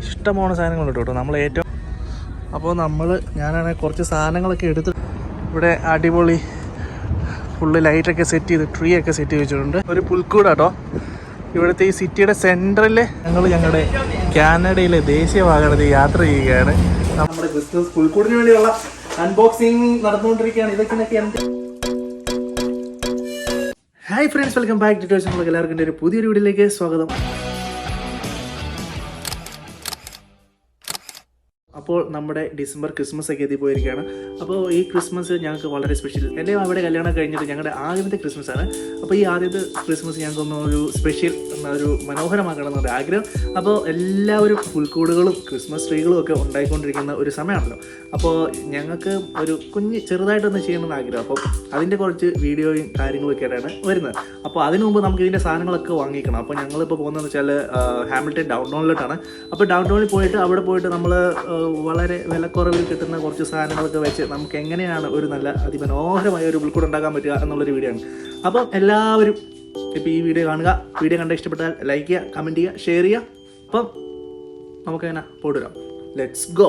ഇഷ്ടമാണ് സാധനങ്ങളുണ്ട് കേട്ടോ. നമ്മൾ ഏറ്റവും അപ്പോൾ നമ്മൾ ഞാനാണെങ്കിൽ കുറച്ച് സാധനങ്ങളൊക്കെ എടുത്ത് ഇവിടെ അടിപൊളി ഫുള്ള് ലൈറ്റൊക്കെ സെറ്റ് ചെയ്ത് ട്രീ ഒക്കെ സെറ്റ് ചെയ്ത് വെച്ചിട്ടുണ്ട്. ഒരു പുൽക്കൂടാട്ടോ ഇവിടുത്തെ ഈ സിറ്റിയുടെ സെന്ററിൽ ഞങ്ങൾ ഞങ്ങളുടെ കാനഡയിലെ ദേശീയ വാഹനത്തിൽ യാത്ര ചെയ്യുകയാണ്. നമ്മുടെ ക്രിസ്മസ് പുൽക്കൂടിന് വേണ്ടിയുള്ള അൺബോക്സിങ് നടന്നുകൊണ്ടിരിക്കുകയാണ്. ഇതൊക്കെ എന്ത് hi friends welcome back to നിങ്ങൾക്ക് എല്ലാവർക്കും ഒരു പുതിയൊരു വീഡിയോയിലേക്ക് സ്വാഗതം. അപ്പോൾ നമ്മുടെ ഡിസംബർ ക്രിസ്മസ് ഒക്കെ എത്തി പോയിരിക്കുകയാണ്. അപ്പോൾ ഈ ക്രിസ്മസ് ഞങ്ങൾക്ക് വളരെ സ്പെഷ്യൽ എന്റെ അവിടെ കല്യാണം കഴിഞ്ഞിട്ട് ഞങ്ങളുടെ ആദ്യത്തെ ക്രിസ്മസ് ആണ്. അപ്പോൾ ഈ ആദ്യത്തെ ക്രിസ്മസ് ഞങ്ങൾക്കൊന്ന് ഒരു സ്പെഷ്യൽ ഒരു മനോഹരമാക്കണം എന്നുള്ള ആഗ്രഹം. അപ്പോൾ എല്ലാവരും പുൽക്കൂടുകളും ക്രിസ്മസ് ട്രീകളും ഒക്കെ ഉണ്ടായിക്കൊണ്ടിരിക്കുന്ന ഒരു സമയമാണല്ലോ. അപ്പോൾ ഞങ്ങൾക്ക് ഒരു കുഞ്ഞ് ചെറുതായിട്ടൊന്ന് ചെയ്യണമെന്ന് ആഗ്രഹം. അപ്പോൾ അതിന്റെ കുറച്ച് വീഡിയോയും കാര്യങ്ങളൊക്കെ ആയിട്ടാണ് വരുന്നത്. അപ്പോൾ അതിനു മുമ്പ് നമുക്ക് ഇതിന്റെ സാധനങ്ങളൊക്കെ വാങ്ങിക്കണം. അപ്പോൾ ഞങ്ങളിപ്പോൾ പോകുന്നതെന്ന് വെച്ചാൽ ഹാമിൽട്ടൺ ഡൗൺ ടൗണിലോട്ടാണ് അപ്പോൾ ഡൗൺ ടൗണിൽ പോയിട്ട് അവിടെ പോയിട്ട് നമ്മൾ വളരെ വിലക്കുറവിൽ കിട്ടുന്ന കുറച്ച് സാധനങ്ങളൊക്കെ വെച്ച് നമുക്ക് എങ്ങനെയാണ് ഒരു നല്ല അതിമനോഹരമായ ഒരു ഉൾക്കൂടെ ഉണ്ടാക്കാൻ പറ്റുക എന്നുള്ളൊരു വീഡിയോ ആണ്. അപ്പം എല്ലാവരും ഇപ്പോൾ ഈ വീഡിയോ കാണുക. വീഡിയോ കണ്ട ഇഷ്ടപ്പെട്ടാൽ ലൈക്ക് ചെയ്യുക കമന്റ് ചെയ്യുക ഷെയർ ചെയ്യുക. അപ്പം നമുക്കങ്ങനെ പോടുരാം ലെറ്റ്സ് ഗോ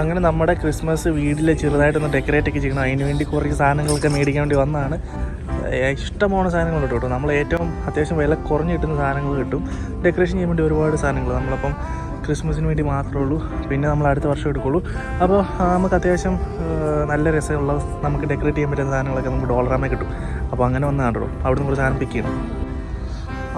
അങ്ങനെ നമ്മുടെ ക്രിസ്മസ് വീട്ടിൽ ചെറുതായിട്ടൊന്ന് ഡെക്കറേറ്റ് ഒക്കെ ചെയ്യണം. അതിന് വേണ്ടി കുറച്ച് സാധനങ്ങളൊക്കെ മേടിക്കാൻ വേണ്ടി വന്നതാണ് ഇഷ്ടമാണ് സാധനങ്ങൾ കിട്ടും കേട്ടോ. നമ്മൾ ഏറ്റവും അത്യാവശ്യം വില കുറഞ്ഞ് കിട്ടുന്ന സാധനങ്ങൾ കിട്ടും. ഡെക്കറേഷൻ ചെയ്യാൻ വേണ്ടി ഒരുപാട് സാധനങ്ങൾ. നമ്മളപ്പം ക്രിസ്മസിന് വേണ്ടി മാത്രമേ ഉള്ളൂ. പിന്നെ നമ്മൾ അടുത്ത വർഷം എടുക്കുള്ളൂ. അപ്പോൾ നമുക്ക് അത്യാവശ്യം നല്ല രസമുള്ള നമുക്ക് ഡെക്കറേറ്റ് ചെയ്യാൻ പറ്റുന്ന സാധനങ്ങളൊക്കെ നമുക്ക് ഡോളറാമേ കിട്ടും. അപ്പോൾ അങ്ങനെ വന്നാണ് കേട്ടോ. നിന്ന് കുറച്ച് സാധനം പിക്ക് ചെയ്യണം.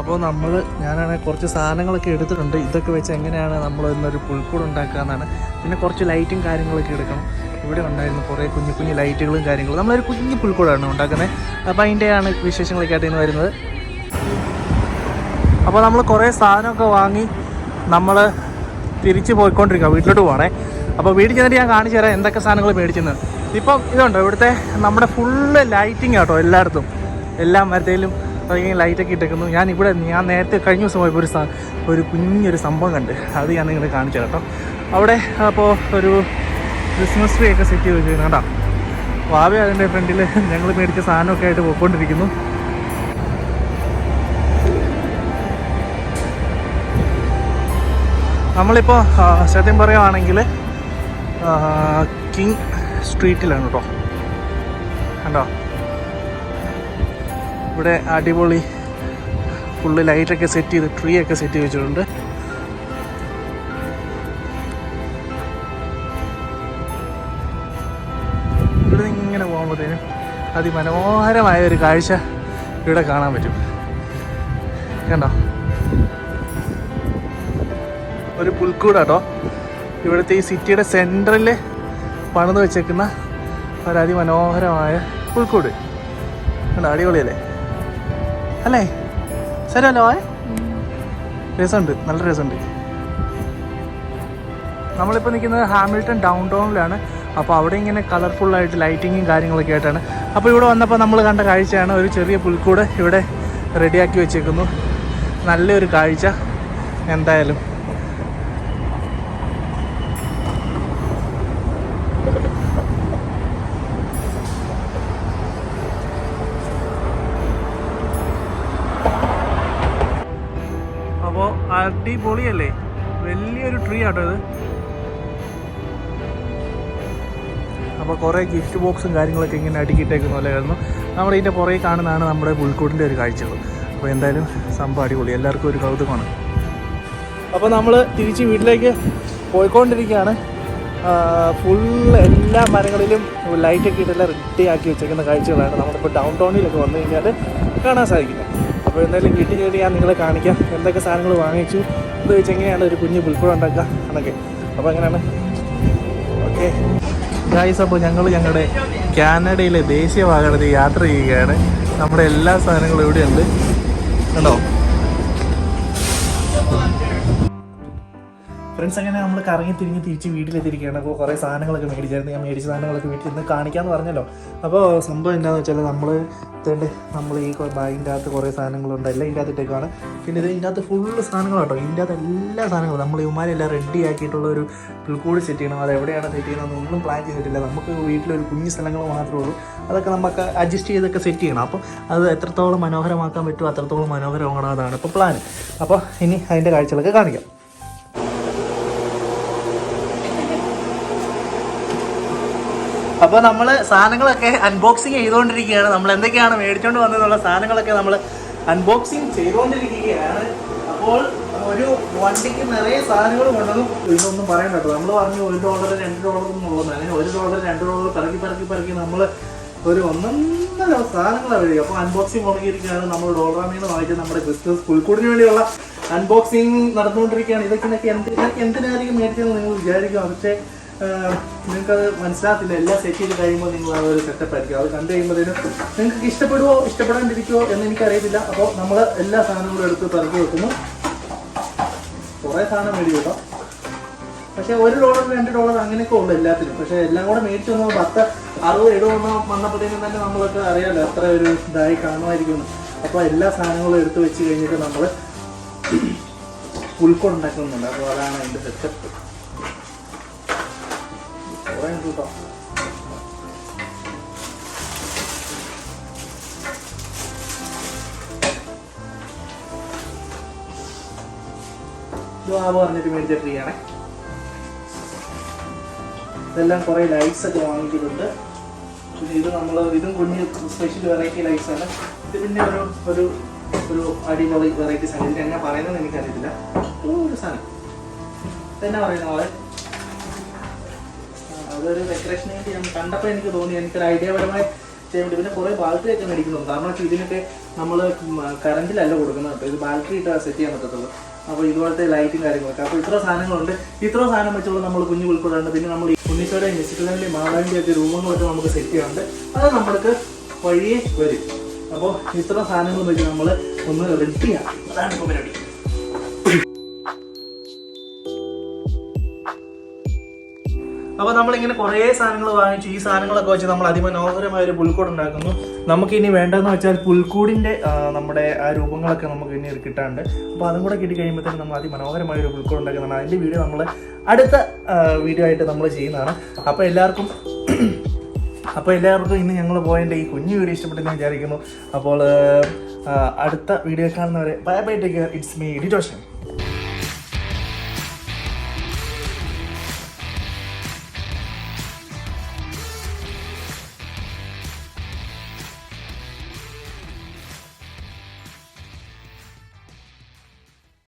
അപ്പോൾ നമ്മൾ ഞാനാണെങ്കിൽ കുറച്ച് സാധനങ്ങളൊക്കെ എടുത്തിട്ടുണ്ട്. ഇതൊക്കെ വെച്ച് എങ്ങനെയാണ് നമ്മൾ ഇന്നൊരു പുൽക്കൂട് ഉണ്ടാക്കുക എന്നാണ്. പിന്നെ കുറച്ച് ലൈറ്റും കാര്യങ്ങളൊക്കെ എടുക്കണം. ഇവിടെ ഉണ്ടായിരുന്നു കുറേ കുഞ്ഞു കുഞ്ഞു ലൈറ്റുകളും കാര്യങ്ങളും. നമ്മളൊരു കുഞ്ഞു പുൽക്കൂടാണ് ഉണ്ടാക്കുന്നത്. അപ്പോൾ അതിന്റെയാണ് വിശേഷങ്ങളൊക്കെ ആയിട്ട് ഇന്ന് വരുന്നത്. അപ്പോൾ നമ്മൾ കുറേ സാധനമൊക്കെ വാങ്ങി. നമ്മൾ തിരിച്ച് പോയിക്കൊണ്ടിരിക്കുക വീട്ടിലോട്ട് പോകണേ അപ്പോൾ വീട്ടിൽ ചെന്നിട്ട് ഞാൻ കാണിച്ചു തരാം എന്തൊക്കെ സാധനങ്ങൾ മേടിച്ചെന്ന്. ഇപ്പം ഇതുണ്ടോ ഇവിടുത്തെ നമ്മുടെ ഫുള്ള് ലൈറ്റിംഗ് കേട്ടോ എല്ലായിടത്തും. എല്ലാ മരത്തേലും ലൈറ്റൊക്കെ ഇട്ടേക്കുന്നു. ഞാൻ ഇവിടെ ഞാൻ നേരത്തെ കഴിഞ്ഞ ദിവസം പോയപ്പോൾ ഒരു ഒരു കുഞ്ഞൊരു സംഭവം കണ്ട്. അത് ഞാൻ നിങ്ങളെ കാണിച്ചു കേട്ടോ. അവിടെ അപ്പോൾ ഒരു ക്രിസ്മസ് ട്രീ ഒക്കെ സെറ്റ് ചെയ്ത് വെച്ചിരുന്നു കേട്ടോ. വാവ അതിന്റെ ഫ്രണ്ടിൽ ഞങ്ങൾ മേടിച്ച സാധനമൊക്കെ ആയിട്ട് പോയിക്കൊണ്ടിരിക്കുന്നു. നമ്മളിപ്പോൾ സത്യം പറയുവാണെങ്കിൽ കിങ് സ്ട്രീറ്റിലാണ് കേട്ടോ കണ്ടോ? ഇവിടെ അടിപൊളി ഫുള്ള് ലൈറ്റൊക്കെ സെറ്റ് ചെയ്ത് ട്രീ ഒക്കെ സെറ്റ് ചെയ്ത് വെച്ചിട്ടുണ്ട്. ഇവിടെ ഇങ്ങനെ പോകുമ്പോഴത്തേനും അതിമനോഹരമായ ഒരു കാഴ്ച ഇവിടെ കാണാൻ പറ്റും. കണ്ടോ? ഒരു പുൽക്കൂടാട്ടോ ഇവിടുത്തെ ഈ സിറ്റിയുടെ സെന്ററിൽ പണിത് വെച്ചേക്കുന്ന ഒരു അതിമനോഹരമായ പുൽക്കൂട്. കണ്ടോ? അടിപൊളിയല്ലേ? അല്ലേ? ശരിയല്ലോ ഏ രസമുണ്ട്. നല്ല രസമുണ്ട്. നമ്മളിപ്പോൾ നിൽക്കുന്നത് ഹാമിൽട്ടൺ ഡൗൺ ടൗണിലാണ് അപ്പോൾ അവിടെ ഇങ്ങനെ കളർഫുള്ളായിട്ട് ലൈറ്റിങ്ങും കാര്യങ്ങളൊക്കെ ആയിട്ടാണ്. അപ്പോൾ ഇവിടെ വന്നപ്പോൾ നമ്മൾ കണ്ട കാഴ്ചയാണ് ഒരു ചെറിയ പുൽക്കൂട് ഇവിടെ റെഡിയാക്കി വെച്ചേക്കുന്നു. നല്ലൊരു കാഴ്ച. എന്തായാലും. അടിപൊളിയല്ലേ? വലിയൊരു ട്രീ ആട്ടോ ഇത്. അപ്പോൾ കുറേ ഗിഫ്റ്റ് ബോക്സും കാര്യങ്ങളൊക്കെ ഇങ്ങനെ അടുക്കിയിട്ടേക്കുന്ന പോലെയായിരുന്നു. നമ്മുടെ ഇതിന്റെ പുറകെ കാണുന്നതാണ് നമ്മുടെ പുൽക്കൂടിന്റെ ഒരു കാഴ്ചകൾ. അപ്പോൾ എന്തായാലും സംഭവം അടിപൊളി. എല്ലാവർക്കും ഒരു കൗതുകമാണ്. അപ്പോൾ നമ്മൾ തിരിച്ച് വീട്ടിലേക്ക് പോയിക്കൊണ്ടിരിക്കുകയാണ്. ഫുൾ എല്ലാ മരങ്ങളിലും ലൈറ്റൊക്കെ ഇട്ടെല്ലാം റെഡി ആക്കി വെച്ചേക്കുന്ന കാഴ്ചകളാണ് നമ്മളിപ്പോൾ ഡൗൺ ടൗണിലൊക്കെ വന്നു കഴിഞ്ഞാൽ കാണാൻ സാധിക്കുന്നത്. അപ്പോൾ എന്തായാലും വീട്ടിൽ കയറി ഞാൻ നിങ്ങളെ കാണിക്കാം. എന്തൊക്കെ സാധനങ്ങൾ വാങ്ങിച്ചു? ഇത് വെച്ച് എങ്ങനെയാണ് ഒരു കുഞ്ഞ് പുൽപ്പുഴ ഉണ്ടാക്കുക എന്നൊക്കെ. അപ്പോൾ എങ്ങനെയാണ് ഓക്കെ. ഗായ്സ് അപ്പോൾ ഞങ്ങൾ ഞങ്ങളുടെ കാനഡയിലെ ദേശീയ വാഹനത്തിൽ യാത്ര ചെയ്യുകയാണ്. നമ്മുടെ എല്ലാ സാധനങ്ങളും ഇവിടെയുണ്ട്. കണ്ടോ? ഫ്രണ്ട്സ് അങ്ങനെ നമ്മൾ കറങ്ങി തിരിഞ്ഞ് തിരിച്ച് വീട്ടിലെത്തിയിരിക്കുകയാണ്. അപ്പോൾ കുറേ സാധനങ്ങളൊക്കെ മേടിച്ചായിരുന്നു. ഞാൻ മേടിച്ച സാധനങ്ങളൊക്കെ വീട്ടിൽ നിന്ന് കാണിക്കാമെന്ന് പറഞ്ഞല്ലോ. അപ്പോൾ സംഭവം എന്താണെന്ന് വെച്ചാൽ നമ്മൾ ഇതുണ്ട് നമ്മൾ ഈ ബാഗിന്റെ അകത്ത് കുറേ സാധനങ്ങളുണ്ട്. എല്ലാം ഇതിന്റെ അകത്തിട്ടേക്കാണ് പിന്നെ ഇത് ഇതിന്റെ അകത്ത് ഫുള്ള് സാധനങ്ങളാട്ടോ. ഇതിന്റെ അകത്ത് എല്ലാ സാധനങ്ങളും. നമ്മൾ ഇവന്മാരെല്ലാം റെഡി ആക്കിയിട്ടുള്ള ഒരു പുൽക്കൂട് സെറ്റ് ചെയ്യണം. അത് എവിടെയാണ് സെറ്റ് ചെയ്യണം ഒന്നും പ്ലാൻ ചെയ്തിട്ടില്ല. നമുക്ക് വീട്ടിലൊരു കുഞ്ഞു സ്ഥലങ്ങൾ മാത്രമേ ഉള്ളൂ. അതൊക്കെ നമുക്ക് അഡ്ജസ്റ്റ് ചെയ്തൊക്കെ സെറ്റ് ചെയ്യണം. അപ്പോൾ അത് എത്രത്തോളം മനോഹരമാക്കാൻ പറ്റുമോ അത്രത്തോളം മനോഹരമാകണം അതാണ് ഇപ്പോൾ പ്ലാൻ അപ്പോൾ ഇനി അതിന്റെ കാഴ്ചകളൊക്കെ കാണിക്കാം. അപ്പോൾ നമ്മൾ സാധനങ്ങളൊക്കെ അൺബോക്സിങ് ചെയ്തുകൊണ്ടിരിക്കുകയാണ്. നമ്മൾ എന്തൊക്കെയാണ് മേടിച്ചുകൊണ്ട് വന്നതെന്നുള്ള സാധനങ്ങളൊക്കെ നമ്മൾ അൺബോക്സിങ് ചെയ്തുകൊണ്ടിരിക്കുകയാണ്. അപ്പോൾ ഒരു വണ്ടിക്ക് നിറയെ സാധനങ്ങൾ കൊണ്ടതും ഇതൊന്നും പറയണ്ട കേട്ടോ. നമ്മൾ പറഞ്ഞു ഒരു ഡോളർ രണ്ട് ഡോളർ എന്നുള്ളത് അങ്ങനെ ഒരു ഡോളർ രണ്ട് ഡോളർ പിറക്കി പിറക്കി പിറക്കി നമ്മൾ ഒരു ഒന്നൊന്നര സാധനങ്ങളാണ് വരിക. അപ്പോൾ അൺബോക്സിങ് തുടങ്ങിയിരിക്കുകയാണ്. നമ്മൾ ഡോളറാമീന്ന് വാങ്ങിച്ച നമ്മുടെ ക്രിസ്മസ് പുൽക്കൂടിന് വേണ്ടിയുള്ള അൺബോക്സിങ് നടന്നുകൊണ്ടിരിക്കുകയാണ്. ഇതൊക്കെ ഇതൊക്കെ എന്ത് ഇതൊക്കെ എന്തിനായിരിക്കും മേടിച്ചതെന്ന് നിങ്ങൾ വിചാരിക്കും പക്ഷേ നിങ്ങൾക്ക് അത് മനസ്സിലാകത്തില്ല. എല്ലാം സെറ്റ് ചെയ്ത് കഴിയുമ്പോൾ നിങ്ങൾ ആ ഒരു സെറ്റപ്പ് ആയിരിക്കും. അത് കണ്ടു കഴിയുമ്പോഴത്തേനും നിങ്ങൾക്ക് ഇഷ്ടപ്പെടുവോ ഇഷ്ടപ്പെടാണ്ടിരിക്കുമോ എന്ന് എനിക്കറിയത്തില്ല. അപ്പോൾ നമ്മൾ എല്ലാ സാധനങ്ങളും എടുത്ത് പിറക്കി വെക്കുന്നു. കുറേ സാധനം കേട്ടോ. പക്ഷെ ഒരു ഡോളർ രണ്ട് ഡോളർ അങ്ങനെയൊക്കെ ഉള്ളു എല്ലാത്തിനും. പക്ഷെ എല്ലാം കൂടെ മേടിച്ചു വന്നാൽ പത്ത് അറുപത് എഴുപത് വന്നപ്പോഴത്തേനും തന്നെ നമ്മളൊക്കെ അറിയാമല്ലോ എത്ര ഒരു ഇതായി കാണുമായിരിക്കും അപ്പോൾ എല്ലാ സാധനങ്ങളും എടുത്ത് വെച്ച് കഴിഞ്ഞിട്ട് നമ്മൾ ഉൾക്കൊണ്ടാക്കുന്നുണ്ട് അപ്പോൾ അതാണ് അതിന്റെ സെറ്റപ്പ് ഉണ്ട് കേട്ടോ ആവ് പറഞ്ഞിട്ട് മേടിച്ച ഇതെല്ലാം കുറേ ലൈറ്റ്സ് ഒക്കെ വാങ്ങിച്ചിട്ടുണ്ട് പിന്നെ ഇത് നമ്മൾ ഇതും കുഞ്ഞ് സ്പെഷ്യൽ വെറൈറ്റി ലൈറ്റ്സ് ആണ്. ഇത് പിന്നെ ഒരു ഒരു ഒരു അടിപൊളി വെറൈറ്റി സാധനം. ഇത് എന്നാ പറയുന്നത് എനിക്കറിയത്തില്ല. ഒരു സാധനം. ഇതെന്നാ പറയുന്ന പോലെ അതൊരു ഡെക്കറേഷൻ വേണ്ടി ഞാൻ കണ്ടപ്പോൾ എനിക്ക് തോന്നി എനിക്കൊരു ഐഡിയ പരമായി ചെയ്യാൻ വേണ്ടി. പിന്നെ കുറേ ബാറ്ററി ഒക്കെ മേടിക്കുന്നുണ്ട്. കാരണം വെച്ചാൽ ഇതിനൊക്കെ നമ്മൾ കറണ്ടിലല്ല കൊടുക്കുന്നത് കേട്ടോ. ഇത് ബാൽട്ടറി ഇട്ട് സെറ്റ് ചെയ്യാൻ പറ്റത്തുള്ളൂ. അപ്പോൾ ഇതുപോലത്തെ ലൈറ്റും കാര്യങ്ങളൊക്കെ. അപ്പോൾ ഇത്ര സാധനങ്ങളുണ്ട്. ഇത്ര സാധനം വെച്ചുള്ള നമ്മൾ കുഞ്ഞു ഉൾക്കൊള്ളുന്നുണ്ട് പിന്നെ നമ്മൾ കുഞ്ഞിച്ചോടെ മിസിക്കലിന്റെയും മാതാവിന്റെ ഒക്കെ രൂപങ്ങളൊക്കെ നമുക്ക് സെറ്റ് ചെയ്യാറുണ്ട് അത് നമ്മൾക്ക് വഴിയേ വരും. അപ്പോൾ ഇത്ര സാധനങ്ങൾ വെച്ച് നമ്മൾ ഒന്ന് റെഡി ചെയ്യാം. അതാണ് ഇപ്പോൾ പരിപാടി. അപ്പോൾ നമ്മളിങ്ങനെ കുറേ സാധനങ്ങൾ വാങ്ങിച്ചു ഈ സാധനങ്ങളൊക്കെ വെച്ച് നമ്മൾ അതിമനോഹരമായ ഒരു പുൽക്കൂട് ഉണ്ടാക്കുന്നു. നമുക്ക് ഇനി വേണ്ടതെന്ന് വെച്ചാൽ പുൽക്കൂടിന്റെ നമ്മുടെ ആ രൂപങ്ങളൊക്കെ നമുക്ക് ഇനി കിട്ടാണ്ട് അപ്പോൾ അതും കൂടെ കിട്ടി കഴിയുമ്പോഴത്തേക്കും നമ്മൾ അതിമനോഹരമായ ഒരു പുൽക്കൂട് ഉണ്ടാക്കുന്നതാണ്. അതിന്റെ വീഡിയോ നമ്മൾ അടുത്ത വീഡിയോ ആയിട്ട് നമ്മൾ ചെയ്യുന്നതാണ്. അപ്പോൾ എല്ലാവർക്കും അപ്പോൾ എല്ലാവർക്കും ഇന്ന് ഞങ്ങൾ പോയതിന്റെ ഈ കുഞ്ഞു വീഡിയോ ഇഷ്ടപ്പെട്ടെന്ന് വിചാരിക്കുന്നു. അപ്പോൾ അടുത്ത വീഡിയോ കാണുന്നവരെ bye bye take it's me ഡിറ്റോഷൻ